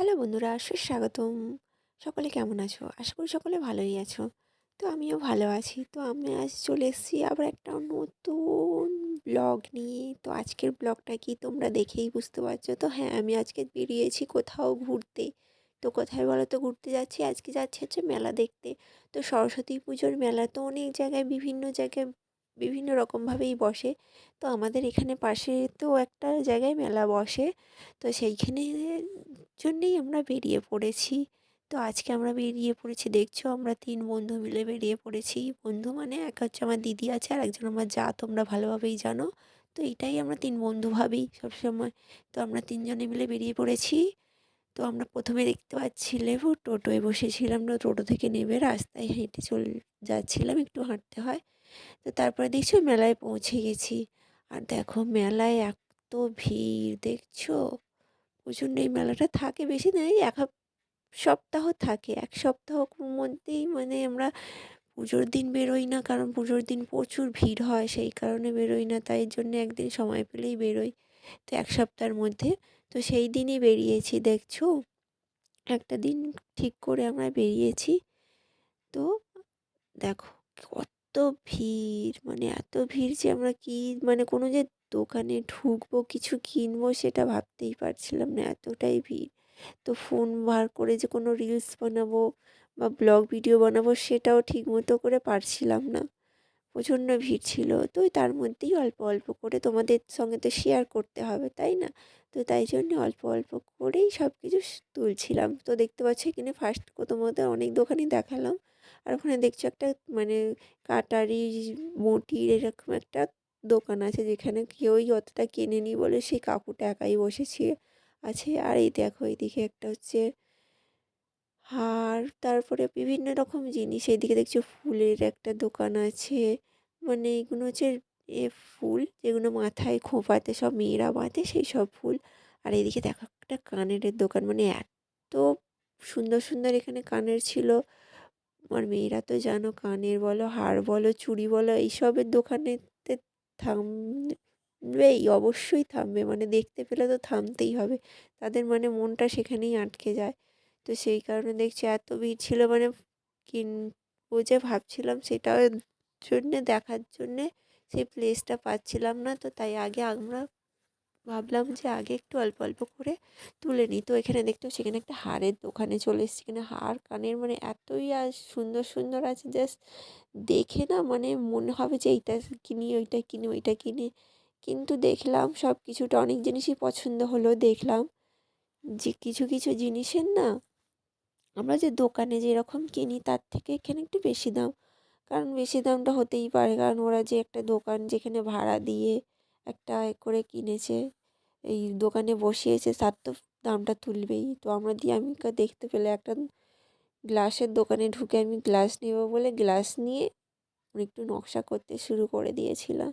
Hello বন্ধুরা, সুস্বাগতম। সকলে কেমন আছো? আশা করি সকলে ভালোই আছো। তো আমিও ভালো আছি। তো আমি আজ চলে এসেছি আবার একটা নতুন ব্লগ নিয়ে। তো আজকের ব্লগটা কি তোমরা দেখেই বুঝতে পারছ? তো হ্যাঁ আমি আজকে বেরিয়েছি কোথাও ঘুরতে। তো কোথায় বলো তো ঘুরতে যাচ্ছি। আজকে যাচ্ছি হচ্ছে মেলা দেখতে। তো সরস্বতী পুজোর মেলা তো অনেক জায়গায় বিভিন্ন জায়গায় বিভিন্ন রকমভাবেই বসে। তো আমাদের এখানে পাশে তো একটা জায়গায় মেলা বসে। তো সেইখানে জন্যেই আমরা বেরিয়ে পড়েছি। তো আজকে আমরা বেরিয়ে পড়েছি, দেখছ? আমরা তিন বন্ধু মিলে বেরিয়ে পড়েছি। বন্ধু মানে এক হচ্ছে আমার দিদি আছে, আর একজন আমার যা তোমরা ভালোভাবেই জানো। তো এটাই আমরা তিন বন্ধু ভাবি সবসময়। তো আমরা তিনজনে মিলে বেরিয়ে পড়েছি। তো আমরা প্রথমে দেখতে পাচ্ছি লেবু টোটোয় বসেছিলাম। না টোটো থেকে নেমে রাস্তায় হেঁটে চল যাচ্ছিলাম, একটু হাঁটতে হয়। তো তারপরে দেখছ মেলায় পৌঁছে গেছি। আর দেখো মেলায় এত ভিড়, দেখছ? প্রচণ্ড এই মেলাটা থাকে বেশি নেই এক সপ্তাহ থাকে। এক সপ্তাহ মধ্যেই মানে আমরা পুজোর দিন বেরোই না, কারণ পুজোর দিন প্রচুর ভিড় হয়, সেই কারণে বেরোই না, তাই জন্য একদিন সময় পেলেই বেরোই। তো এক সপ্তাহের মধ্যে। তো সেই দিনই বেরিয়েছি, দেখছ? একটা দিন ঠিক করে আমরা বেরিয়েছি। তো দেখো, কত ভিড় মানে এত ভিড় যে আমরা কি মানে কোনো যে দোকানে ঢুকবো, কিছু কিনবো সেটা ভাবতেই পারছিলাম না, এতটাই ভিড়। তো ফোন বার করে যে কোনো রিলস বানাবো বা ব্লগ ভিডিও বানাবো সেটাও ঠিক মতো করে পারছিলাম না। প্রচণ্ড ভিড় ছিল। তো তার মধ্যেই অল্প অল্প করে তোমাদের সঙ্গে তো শেয়ার করতে হবে, তাই না? তো তাই জন্য অল্প অল্প করেই সব কিছু তুলছিলাম। তো দেখতে পাচ্ছি এখানে ফার্স্ট প্রথমত অনেক দোকানই দেখালাম। আর ওখানে দেখছ একটা মানে কাটারি মটির এরকম একটা দোকান আছে যেখানে কেউই অতটা কেনেনি বলে সেই কাকুটা একাই বসেছে, আছে। আর এই দেখো, এইদিকে একটা হচ্ছে হার, তারপরে বিভিন্ন রকম জিনিস। এইদিকে দেখছ ফুলের একটা দোকান আছে। মানে এগুলো হচ্ছে এ ফুল যেগুলো মাথায় খোঁপাতে, সব মেয়েরা বাঁধে সেই সব ফুল। আর এদিকে দেখো একটা কানের দোকান। মানে এত সুন্দর সুন্দর এখানে কানের ছিল। আমার মেয়েরা তো জানো কানের বলো হার বলো, চুড়ি বলো, এইসবের দোকানেতে থামবেই, অবশ্যই থামবে। মানে দেখতে পেলে তো থামতেই হবে। তাদের মানে মনটা সেখানেই আটকে যায়। তো সেই কারণে দেখছি এত ভিড় ছিল মানে কিনবো যে ভাবছিলাম সেটার জন্যে, দেখার জন্যে সেই প্লেসটা পাচ্ছিলাম না। তো তাই আগে আমরা ভাবলাম যে আগে একটু অল্প অল্প করে তুলে নিই। তো এখানে দেখতে সেখানে একটা হারের দোকানে চলে এসেছি। এখানে হার কানের মানে এতই আর সুন্দর সুন্দর আছে জাস্ট দেখে না মানে মনে হবে যে এইটা কিনি, ওইটা কিনি ওইটা কিনি। কিন্তু দেখলাম সব কিছুটা অনেক জিনিসই পছন্দ হলো। দেখলাম যে কিছু কিছু জিনিসের না আমরা যে দোকানে যেরকম কিনি তার থেকে এখানে একটু বেশি দাম। কারণ বেশি দামটা হতেই পারে। কারণ ওরা যে একটা দোকান যেখানে ভাড়া দিয়ে একটা এ করে কিনেছে। এই দোকানে বসিয়েছে তার তো দামটা তুলবেই। তো আমরা দিয়ে আমি দেখতে পেলে একটা গ্লাসের দোকানে ঢুকে আমি গ্লাস নেব বলে গ্লাস নিয়ে একটু নকশা করতে শুরু করে দিয়েছিলাম।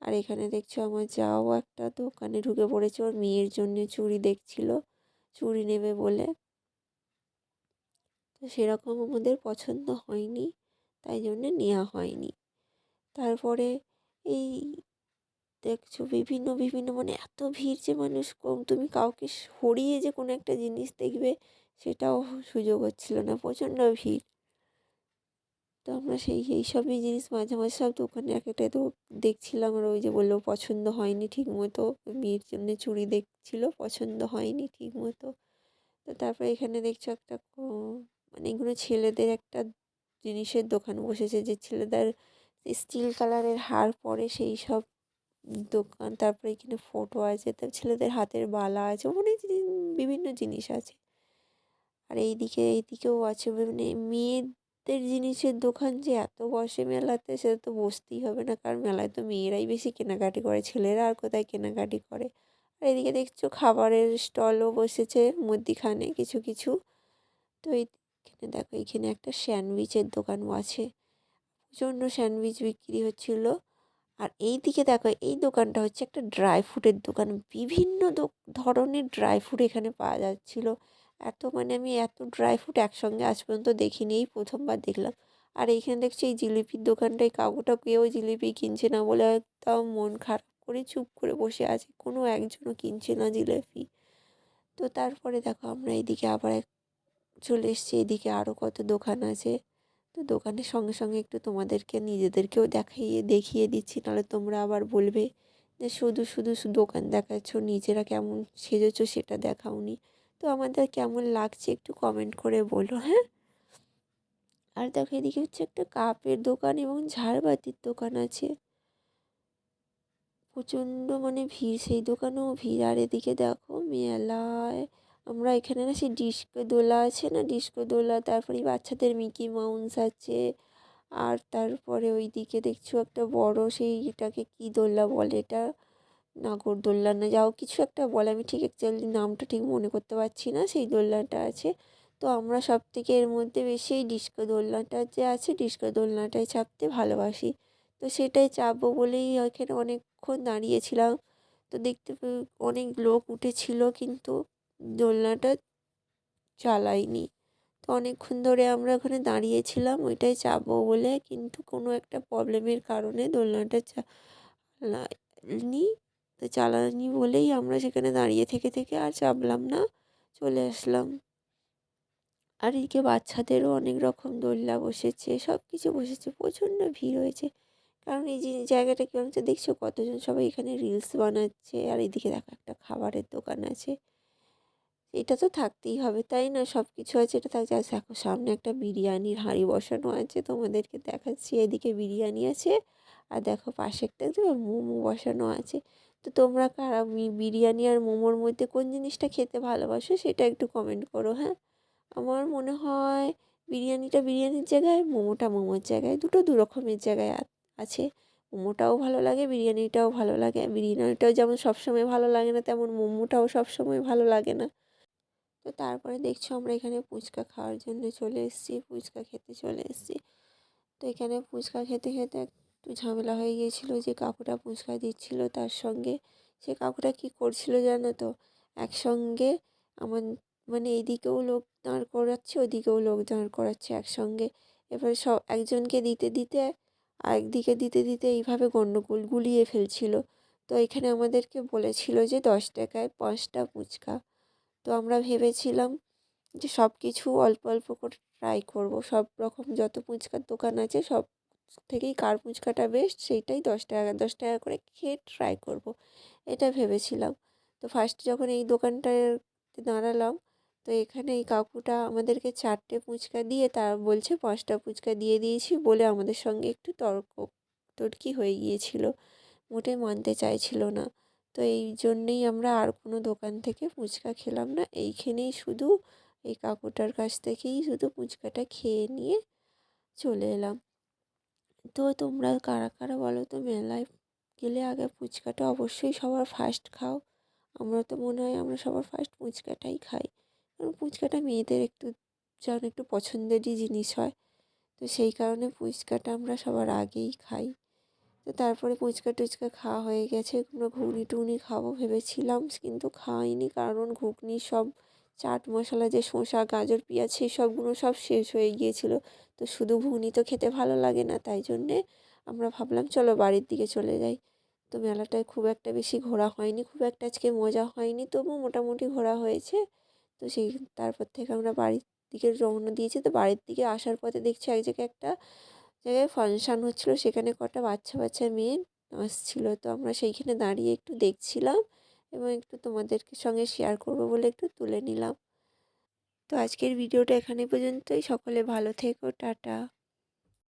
আর এখানে দেখছ আমার যাও একটা দোকানে ঢুকে পড়েছে। ওর মেয়ের জন্য চুড়ি দেখছিল। চুড়ি নেবে বলে। তো সেরকম আমাদের পছন্দ হয়নি, তাই জন্যে নেওয়া হয়নি। তারপরে এই দেখছ বিভিন্ন বিভিন্ন মানে এত ভিড় যে মানুষ কম, তুমি কাউকে সরিয়ে যে কোনো একটা জিনিস দেখবে সেটাও সুযোগ হচ্ছিল না, প্রচণ্ড ভিড়। তো আমরা সেই এই সবই জিনিস মাঝে মাঝে সব দোকানে এক একটা তো দেখছিলাম আর ওই যে বলল পছন্দ হয়নি ঠিক মতো, মেয়ের জন্য চুড়ি দেখছিল, পছন্দ হয়নি ঠিক মতো। তো তারপরে এখানে দেখছ একটা মানে এগুলো ছেলেদের একটা জিনিসের দোকান বসেছে যে ছেলেদের স্টিল কালারের হার পরে সেই সব দোকান, তারপরে এখানে ফটো আছে তার ছেলেদের হাতের বালা আছে, অনেক বিভিন্ন জিনিস আছে। আর এইদিকে, এইদিকেও আছে মানে মেয়েদের জিনিসের দোকান যে এত বসে মেলাতে, সেটা তো বসতেই হবে না, কারণ মেলায় তো মেয়েরাই বেশি কেনাকাটি করে, ছেলেরা আর কোথায় কেনাকাটি করে। আর এদিকে দেখছ খাবারের স্টলও বসেছে, মধ্যিখানে কিছু কিছু। তো এইখানে দেখো, এখানে একটা স্যান্ডউইচের দোকানও আছে। প্রচণ্ড স্যান্ডউইচ বিক্রি হচ্ছিল। আর এই দিকে দেখো, এই দোকানটা হচ্ছে একটা ড্রাই ফ্রুটের দোকান। বিভিন্ন ধরনের ড্রাই ফ্রুট এখানে পাওয়া যাচ্ছিল। এত মানে আমি এত ড্রাই ফ্রুট একসঙ্গে আজ পর্যন্ত দেখিনি, এই প্রথমবার দেখলাম। আর এইখানে দেখছি এই জিলিপির দোকানটায় কাকুটা কেউ জিলিপি কিনছে না বলে একদম মন খারাপ করে চুপ করে বসে আছে। কোনো একজনও কিনছে না জিলিপি। তো তারপরে দেখো আমরা এইদিকে আবার চলে এসেছি এদিকে আরও কত দোকান আছে। তো দোকানের সঙ্গে সঙ্গে একটু তোমাদেরকে, নিজেদেরকেও দেখাইয়ে, দেখিয়ে দিচ্ছি। নাহলে তোমরা আবার বলবে যে, শুধু শুধু দোকান দেখাচ্ছ, নিজেরা কেমন সেজেছো সেটা দেখাওনি। তো আমাদের কেমন লাগছে একটু কমেন্ট করে বলো হ্যাঁ? আর দেখো, এদিকে হচ্ছে একটা কাপের দোকান এবং ঝাড়বাতির দোকান আছে। প্রচণ্ড মানে ভিড়, সেই দোকানেও ভিড়। আর এদিকে দেখো, মেলায় আমরা এখানে না সেই ডিস্কো দোলা আছে না ডিস্কো দোলা, তারপরে বাচ্চাদের মিকি মাউন্স আছে, আর তারপরে ওইদিকে দেখছ একটা বড় সেই এটাকে কী দোলনা বলে এটা? নাগরদোল্লা না, যাও কিছু একটা বলে, আমি ঠিক অ্যাকচুয়ালি নামটা ঠিক মনে করতে পারছি না, সেই দোলনাটা আছে। তো আমরা সব থেকে এর মধ্যে বেশি এই ডিস্কো দোলনাটা যে আছে ডিস্কো দোলনাটাই চাপতে ভালোবাসি। তো সেটাই চাপবো বলেই এখানে অনেকক্ষণ দাঁড়িয়েছিলাম। তো দেখতে অনেক লোক উঠেছিল কিন্তু দোলনাটা চালাইনি। তো অনেকক্ষণ ধরে আমরা ওখানে দাঁড়িয়েছিলাম, ওইটাই চাপবো বলে, কিন্তু কোনো একটা প্রবলেমের কারণে দোলনাটা চালাইনি। তো চালানি বলেই আমরা সেখানে দাঁড়িয়ে থেকে থেকে আর চাপলাম না, চলে আসলাম। আর এদিকে বাচ্চাদেরও অনেক রকম দোলনা বসেছে সব কিছু বসেছে, প্রচণ্ড ভিড় হয়েছে। কারণ এই যে জায়গাটা কী হচ্ছে দেখছ কতজন সবাই এখানে রিলস বানাচ্ছে, আর এদিকে দেখো একটা খাবারের দোকান আছে। এটা তো থাকতেই হবে, তাই না? সব কিছু আছে, এটা থাকছে। আর দেখো সামনে একটা বিরিয়ানির হাঁড়ি বসানো আছে, তোমাদেরকে দেখাচ্ছি। এদিকে বিরিয়ানি আছে, আর দেখো পাশে একটা মোমো বসানো আছে। তো তোমরা কারা বিরিয়ানি আর মোমোর মধ্যে কোন জিনিসটা খেতে ভালোবাসো সেটা একটু কমেন্ট করো হ্যাঁ? আমার মনে হয় বিরিয়ানিটা বিরিয়ানির জায়গায়, মোমোটা মোমোর জায়গায়, দুটো দু রকমের জায়গায় আছে। মোমোটাও ভালো লাগে, বিরিয়ানিটাও ভালো লাগে, বিরিয়ানিটাও যেমন সবসময় ভালো লাগে না, তেমন মোমোটাও সবসময় ভালো লাগে না। তো তারপরে দেখছ আমরা এখানে ফুচকা খাওয়ার জন্য চলে এসেছি, ফুচকা খেতে চলে এসেছি। তো এখানে ফুচকা খেতে খেতে একটু ঝামেলা হয়ে গিয়েছিল যে কাকুটা ফুচকা দিচ্ছিল তার সঙ্গে। সে কাকুটা কী করছিল জানো তো? একসঙ্গে আমার মানে এদিকেও লোক দাঁড় করাচ্ছে, ওদিকেও লোক দাঁড় করাচ্ছে একসঙ্গে। এবার সব একজনকে দিতে দিতে আরেকদিকে দিতে দিতে এইভাবে গণ্ডগোল গুলিয়ে ফেলছিল। তো এখানে আমাদেরকে বলেছিল যে দশ টাকায় পাঁচটা ফুচকা। তো আমরা ভেবেছিলাম যে সব কিছু অল্প অল্প করে ট্রাই করব। সব রকম যত ফুচকার দোকান আছে, সব থেকেই কার ফুচকাটা বেস্ট সেইটাই দশ টাকা দশ টাকা করে খেয়ে ট্রাই করব। এটা ভেবেছিলাম। তো ফার্স্ট যখন এই দোকানটায় দাঁড়ালাম, তো এখানে এই কাকুটা আমাদেরকে চারটে ফুচকা দিয়ে তার বলছে পাঁচটা ফুচকা দিয়ে দিয়েছি বলে আমাদের সঙ্গে একটু তর্ক তর্কি হয়ে গিয়েছিল। মোটেই মানতে চাইছিল না। তো এই জন্যেই আমরা আর কোনো দোকান থেকে ফুচকা খেলাম না। এইখানেই শুধু এই কাকুটার কাছ থেকেই শুধু ফুচকাটা খেয়ে নিয়ে চলে এলাম। তো তোমরা কারা কারা বলো তো, মেলায় গেলে আগে ফুচকাটা অবশ্যই সবার ফার্স্ট খাও। আমরা তো মনে হয় আমরা সবার ফার্স্ট ফুচকাটাই খাই। কারণ ফুচকাটা মেয়েদের একটু যেন একটু পছন্দেরই জিনিস হয়। তো সেই কারণে ফুচকাটা আমরা সবার আগেই খাই। তো তারপরে ফুচকা টুচকা খাওয়া হয়ে গেছে। আমরা ঘুগনি টুগনি খাব ভেবেছিলাম, কিন্তু খাইনি কারণ ঘুগনি সব, চাট মশলা যে শসা, গাজর, পেঁয়াজ সেই সবগুলো সব শেষ হয়ে গিয়েছিল। তো শুধু ঘুগনি তো খেতে ভালো লাগে না, তাই জন্যে আমরা ভাবলাম চলো বাড়ির দিকে চলে যাই। তো মেলাটায় খুব একটা বেশি ঘোরা হয়নি, খুব একটা আজকে মজা হয়নি তবু মোটামুটি ঘোরা হয়েছে। তো সেই, তারপর থেকে আমরা বাড়ির দিকে রওনা দিয়েছি। তো বাড়ির দিকে আসার পথে দেখছি এক জায়গায় একটা জায়গায় ফাংশান হচ্ছিল, সেখানে কটা বাচ্চা বাচ্চা মেয়ে নাচছিল তো আমরা সেইখানে দাঁড়িয়ে একটু দেখছিলাম এবং একটু তোমাদেরকে সঙ্গে শেয়ার করব বলে একটু তুলে নিলাম। তো আজকের ভিডিওটা এখানে পর্যন্তই। সকলে ভালো থেকো। টাটা।